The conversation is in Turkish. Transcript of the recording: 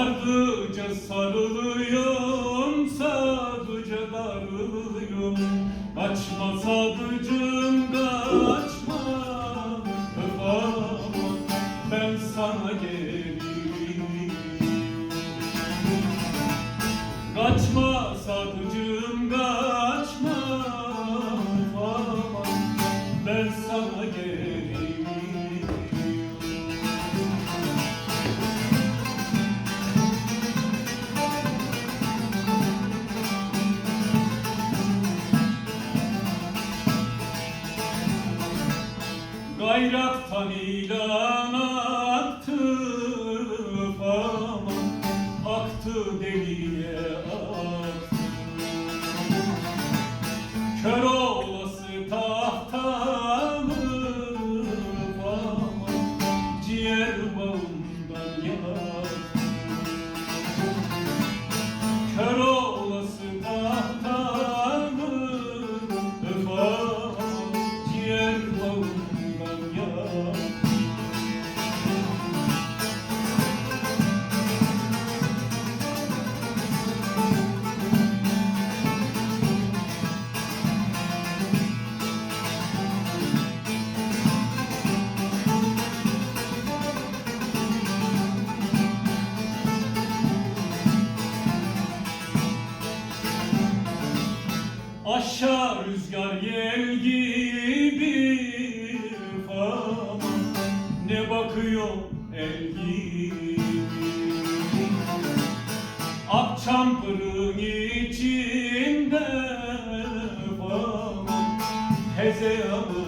Ardınca sarılıyorum sana Gayrattan ilan aktı fama Aktı deliye aktı Kör olası tahtamı fama Ciğer bağımdan yaktı Aşağı rüzgar yel gibi fama Ne bakıyor el gibi? Ak çampırın içinde fama Heze yamışlar gibi